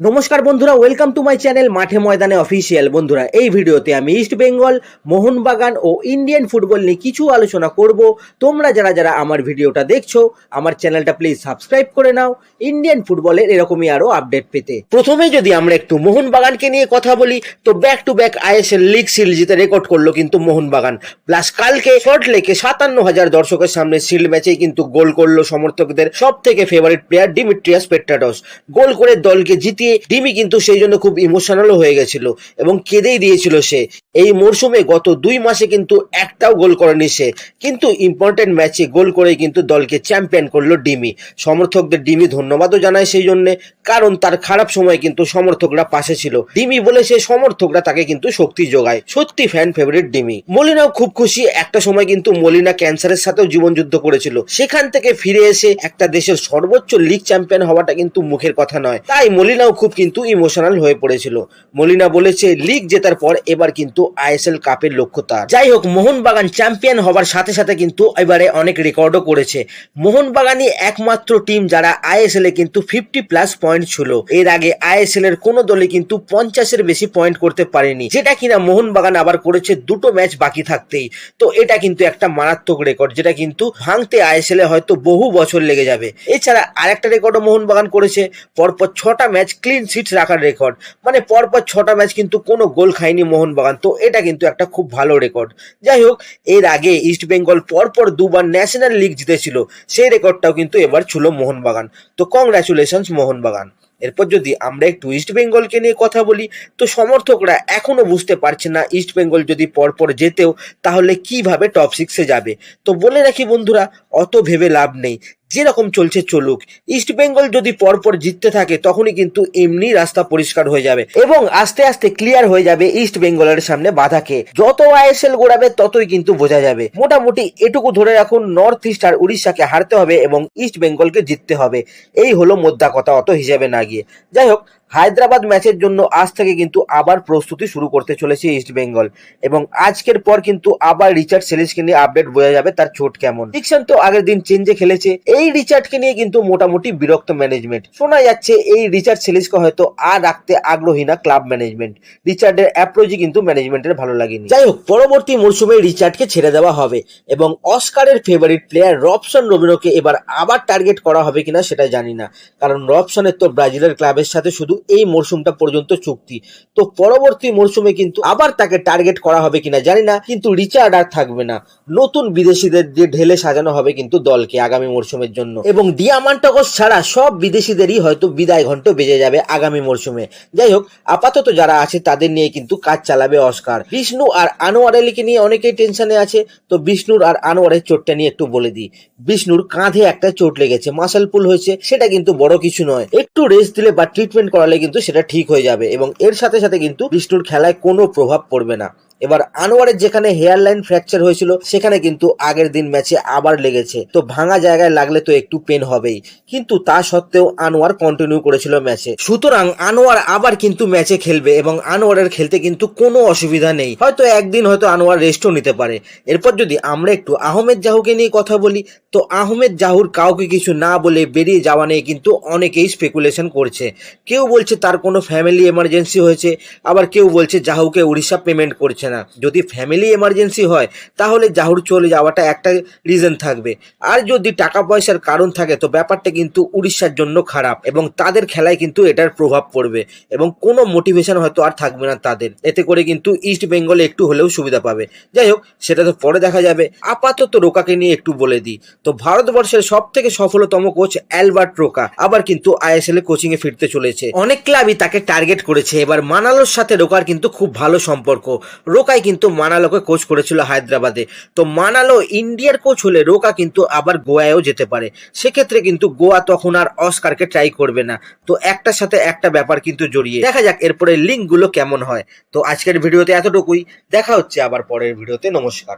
নমস্কার বন্ধুরা welcome to my channel মাঠে ময়দানে অফিসিয়াল বন্ধুরা, এই ভিডিওতে আমি ইস্ট বেঙ্গল মোহনবাগান ও ইন্ডিয়ান ফুটবল নিয়ে কিছু আলোচনা করব। তোমরা যারা যারা আমার ভিডিওটা দেখছ, আমার চ্যানেলটা প্লিজ সাবস্ক্রাইব করে নাও। ইন্ডিয়ান ফুটবলের এরকমই আরও আপডেট পেতে। প্রথমে যদি আমরা একটু মোহনবাগানকে নিয়ে কথা বলি, তো back to back ISL league shield জিতে রেকর্ড করল কিন্তু মোহনবাগান। প্লাস কালকে শর্ট লেকে সাতান্ন হাজার দর্শকের সামনে সিল ম্যাচেই কিন্তু গোল করল সমর্থকদের সব থেকে favourite player Dimitrios Petratos goal করে দলকে জিতিয়ে ডিমি কিন্তু সেই জন্য খুব ইমোশনালও হয়ে গেছিল এবং কেঁদেই দিয়েছিল সে। এই মরশুমে গত দুই মাসে কিন্তু একটাও গোল করেনি সে। কিন্তু ইম্পর্টেন্ট ম্যাচে গোল করে কিন্তু দলকে চ্যাম্পিয়ন করল ডিমি। সমর্থকদের ডিমি ধন্যবাদও জানায় সেই জন্য, কারণ তার খারাপ সময় কিন্তু সমর্থকরা পাশে ছিল। ডিমি বলে সে সমর্থকরা তাকে কিন্তু শক্তি যোগায়। সত্যি ফ্যান ফেভারিট ডিমি। মলিনাও খুব খুশি, একটা সময় কিন্তু মলিনা ক্যান্সারের সাথেও জীবন যুদ্ধ করেছিল। সেখান থেকে ফিরে এসে একটা দেশের সর্বোচ্চ লিগ চ্যাম্পিয়ন হওয়াটা কিন্তু মুখের কথা নয়। তাই মলিনাও খুব কিন্তু ইমোশনাল হয়ে পড়েছিল। মলিনা বলেছে, লিগ জেতার পর এবার কিন্তু আইএসএল কাপের লক্ষ্য তার। যাই হোক, মোহনবাগান চ্যাম্পিয়ন হবার সাথে সাথে কিন্তু এবারে অনেক রেকর্ডও করেছে। মোহনবাগানই একমাত্র টিম যারা আইএসএল এ কিন্তু ফিফটি প্লাস পয়েন্ট ছিল। এর আগে আইএসএল এর কোনো দলে কিন্তু পঞ্চাশের বেশি পয়েন্ট করতে পারেনি। যেটা কিনা মোহনবাগান আবার করেছে দুটো ম্যাচ বাকি থাকতেই। তো এটা কিন্তু একটা মারাত্মক রেকর্ড যেটা কিন্তু ভাঙতে আইএসএল এ হয়তো বহু বছর লেগে যাবে। এছাড়া আরেকটা রেকর্ডও মোহনবাগান করেছে। পরপর ছটা ম্যাচ ক্লিন সিট রাখার রেকর্ড মানে পরপর ছটা ম্যাচ কিন্তু কোনো গোল খায়নি মোহনবাগান। তো এটা কিন্তু একটা খুব ভালো রেকর্ড যাই হোক, এর আগে ইস্ট বেঙ্গল পরপর দুবার ন্যাশনাল লিগ জিতেছিল। সেই রেকর্ডটাও কিন্তু এবার ছিল মোহনবাগান। তো কংগ্রাচুলেশনস মোহনবাগান। এরপর যদি আমরা একটু ইস্ট বেঙ্গলকে নিয়ে কথা বলি, তো সমর্থকরা এখনও বুঝতে পারছে না ইস্ট বেঙ্গল যদি পরপর যেতেও তাহলে কীভাবে টপ সিক্সে যাবে? তো বলে রাখি বন্ধুরা, অত ভেবে লাভ নেই। যেরকম চলছে চলুক ইস্ট বেঙ্গল যদি পরপর জিততে থাকে, তখনই কিন্তু এমনি রাস্তা পরিষ্কার হয়ে যাবে এবং আস্তে আস্তে ক্লিয়ার হয়ে যাবে ইস্ট বেঙ্গলের সামনে বাধাকে। যত আইএসএল গোড়াবে, ততই কিন্তু বোঝা যাবে। মোটামুটি এটুকু ধরে রাখুন নর্থ ইস্ট আর উড়িষ্যাকে হারতে হবে এবং ইস্ট বেঙ্গলকে জিততে হবে। এই হলো মোদ্দা কথা অত হিসেবে না গিয়ে। যাই হোক হায়দ্রাবাদ ম্যাচের জন্য আজ থেকে কিন্তু আবার প্রস্তুতি শুরু করতে চলেছে ইস্ট বেঙ্গল এবং আজকের পর কিন্তু আবার রিচার্ড সেলিসকে নিয়ে আপডেট বোঝা যাবে তার চোট কেমন। ডিকশন তো আগের দিন চেঞ্জে খেলেছে। এই রিচার্ডকে নিয়ে কিন্তু মোটামুটি বিরক্ত ম্যানেজমেন্ট শোনা যাচ্ছে এই রিচার্ড সেলিসকে হয়তো আর রাখতে আগ্রহী না ক্লাব ম্যানেজমেন্ট রিচার্ডের অ্যাপ্রোচই কিন্তু ম্যানেজমেন্টের ভালো লাগেনি। যাই হোক, পরবর্তী মরশুমে রিচার্ডকে ছেড়ে দেওয়া হবে এবং অস্কারের ফেভারিট প্লেয়ার রবসন রবিনোকে এবার আবার টার্গেট করা হবে কিনা সেটা জানি না। কারণ রবসনের তো ব্রাজিলের ক্লাবের সাথে শুধু এই মরশুমটা পর্যন্ত চুক্তি। তো পরবর্তী মরশুমে কিন্তু আবার তাকে টার্গেট করা হবে কিনা জানি না, কিন্তু রিচার্ড আর থাকবে না। নতুন বিদেশিদের দিয়ে ঢেলে সাজানো হবে কিন্তু দলকে আগামী মরশুমের জন্য। এবং ডিয়ামান্টকস ছাড়া সব বিদেশিদেরই হয়তো বিদায় ঘন্ট বেজে যাবে আগামী মরশুমে যাই হোক, আপাতত যারা আছে তাদের নিয়ে কিন্তু কাজ চালাবে অস্কার। বিষ্ণু আর আনোয়ার আলীকে নিয়ে অনেকেই টেনশনে আছে, তো বিষ্ণুর আর আনোয়ারের চোটটা নিয়ে একটু বলে দিই। বিষ্ণুর কাঁধে একটা চোট লেগেছে মাসাল পুল হয়েছে, সেটা কিন্তু বড় কিছু নয়। একটু রেস্ট দিলে বা ট্রিটমেন্ট করালে কিন্তু সেটা ঠিক হয়ে যাবে এবং এর সাথে সাথে কিন্তু বিষ্ণুর খেলায় কোনো প্রভাব পড়বে না। এবার আনোয়ারের যেখানে হেয়ার লাইন ফ্র্যাকচার হয়েছিল, সেখানে কিন্তু আগের দিন ম্যাচে আবার লেগেছে। তো ভাঙা জায়গায় লাগলে তো একটু পেন হবেই। কিন্তু তা সত্ত্বেও আনোয়ার কন্টিনিউ করেছিল ম্যাচে সুতরাং আনোয়ার আবার কিন্তু ম্যাচে খেলবে এবং আনোয়ারের খেলতে কিন্তু কোনো অসুবিধা নেই। হয়তো একদিন হয়তো আনোয়ার রেস্টও নিতে পারে। এরপর যদি আমরা একটু আহমেদ জাহুকে নিয়ে কথা বলি, তো আহমেদ জাহুর কাউকে কিছু না বলে বেরিয়ে যাওয়া নিয়ে কিন্তু অনেকেই স্পেকুলেশন করছে। কেউ বলছে তার কোনো ফ্যামিলি এমার্জেন্সি হয়েছে, আবার কেউ বলছে জাহুকে উড়িষ্যা পেমেন্ট করছে না। যদি ফ্যামিলি এমার্জেন্সি হয়, তাহলে জাহুর চলে যাওয়াটা একটা রিজন থাকবে। আর যদি টাকা পয়সার কারণ থাকে, তো ব্যাপারটা কিন্তু উড়িষ্যার জন্য খারাপ এবং তাদের খেলায় কিন্তু এটার প্রভাব পড়বে এবং কোনো মোটিভেশন হয়তো আর থাকবে না তাদের। এতে করে কিন্তু ইস্ট বেঙ্গলে একটু হলেও সুবিধা পাবে। যাই হোক, সেটা তো পরে দেখা যাবে। আপাতত রোকাকে নিয়ে একটু বলে দিই। তো ভারতবর্ষের সব থেকে সফলতম কোচ অ্যালবার্ট রোকা আবার কিন্তু আইএসএল এ কোচিং এ ফিরতে চলেছে। অনেক ক্লাবই তাকে টার্গেট করেছে। এবার মানালোর সাথে রোকার কিন্তু খুব ভালো সম্পর্ক। রোকাই কিন্তু মানালোকে কোচ করেছিল হায়দ্রাবাদে। তো মানালো ইন্ডিয়ার কোচ হলে রোকা কিন্তু আবার গোয়ায়ও যেতে পারে। সেক্ষেত্রে কিন্তু গোয়া তখন আর অস্কারকে ট্রাই করবে না। তো একটার সাথে একটা ব্যাপার কিন্তু জড়িয়ে। দেখা যাক এরপরে লিঙ্কগুলো কেমন হয়। তো আজকের ভিডিওতে এতটুকুই। দেখা হচ্ছে আবার পরের ভিডিওতে। নমস্কার।